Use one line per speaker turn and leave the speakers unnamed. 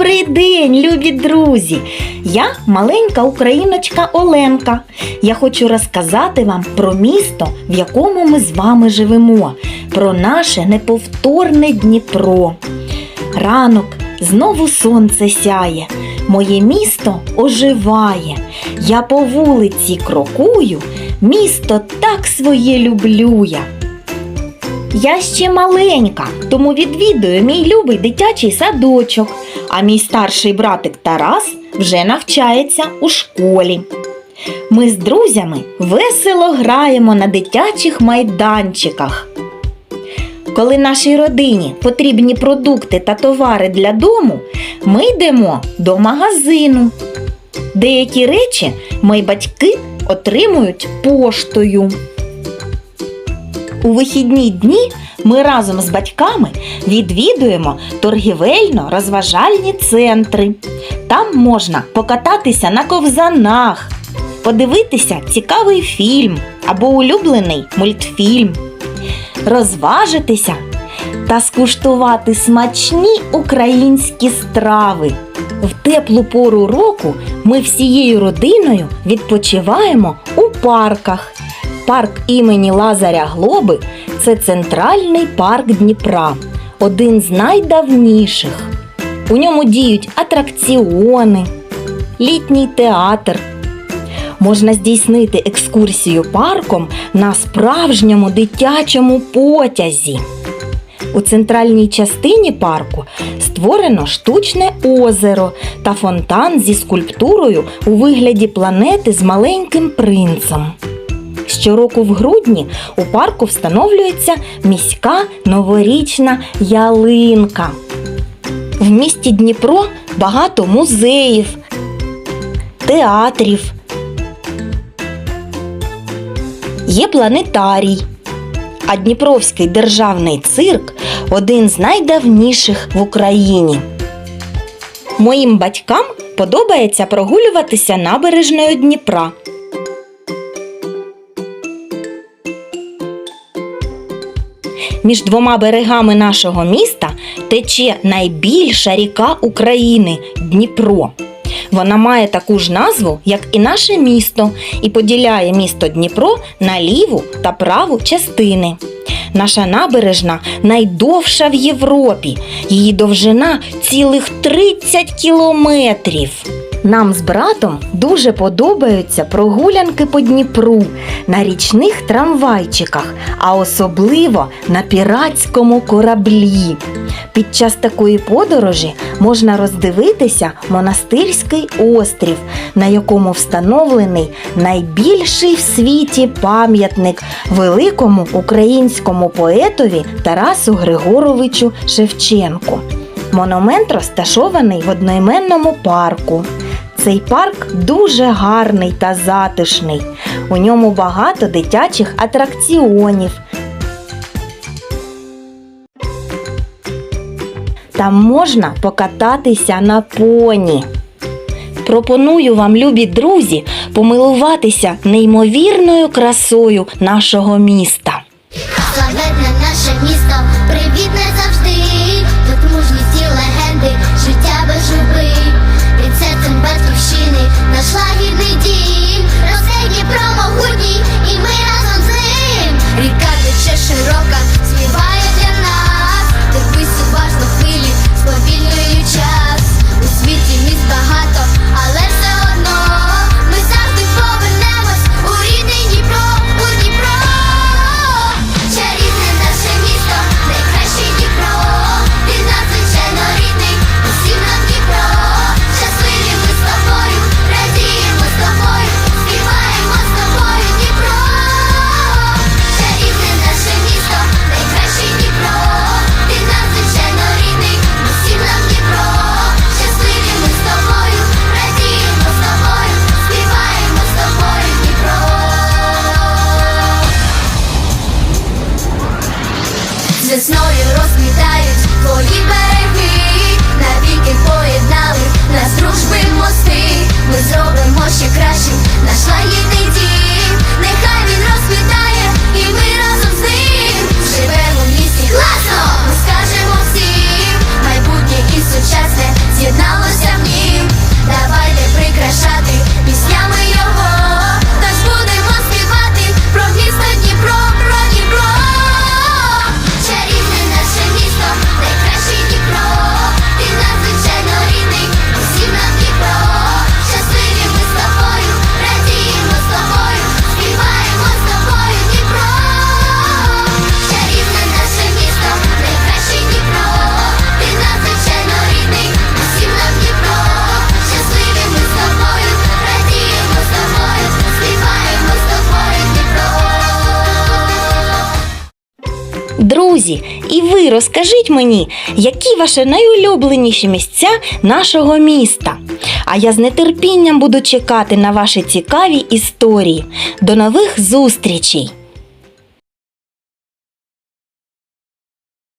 Добрий день, любі друзі! Я маленька україночка Оленка. Я хочу розказати вам про місто, в якому ми з вами живемо, про наше неповторне Дніпро. Ранок знову сонце сяє, моє місто оживає. Я по вулиці крокую, місто так своє люблю я. Я ще маленька, тому відвідую мій любий дитячий садочок, а мій старший братик Тарас вже навчається у школі. Ми з друзями весело граємо на дитячих майданчиках. Коли нашій родині потрібні продукти та товари для дому, ми йдемо до магазину. Деякі речі мої батьки отримують поштою. У вихідні дні ми разом з батьками відвідуємо торгівельно-розважальні центри. Там можна покататися на ковзанах, подивитися цікавий фільм або улюблений мультфільм, розважитися та скуштувати смачні українські страви. В теплу пору року ми всією родиною відпочиваємо у парках. Парк імені Лазаря Глоби це центральний парк Дніпра, один з найдавніших. У ньому діють атракціони, літній театр. Можна здійснити екскурсію парком на справжньому дитячому потязі. У центральній частині парку створено штучне озеро та фонтан зі скульптурою у вигляді планети з маленьким принцем. Щороку в грудні у парку встановлюється міська новорічна ялинка. В місті Дніпро багато музеїв, театрів. Є планетарій. А Дніпровський державний цирк один з найдавніших в Україні. Моїм батькам подобається прогулюватися набережною Дніпра. Між двома берегами нашого міста тече найбільша ріка України Дніпро. Вона має таку ж назву, як і наше місто, і поділяє місто Дніпро на ліву та праву частини. Наша набережна найдовша в Європі. Її довжина цілих 30 кілометрів. Нам з братом дуже подобаються прогулянки по Дніпру на річних трамвайчиках, а особливо на піратському кораблі. Під час такої подорожі можна роздивитися монастирський острів, на якому встановлений найбільший в світі пам'ятник великому українському поетові Тарасу Григоровичу Шевченку. Монумент розташований в одноіменному парку. Цей парк дуже гарний та затишний. У ньому багато дитячих атракціонів. Там можна покататися на поні. Пропоную вам, любі друзі, помилуватися неймовірною красою нашого міста.
Славетне наше місто, привітне завжди. Тут мужність і легенди, життя без журби. Під серцем батьківщини наш лагідний дім.
Друзі, і ви розкажіть мені, які ваші найулюбленіші місця нашого міста. А я з нетерпінням буду чекати на ваші цікаві історії. До нових зустрічей!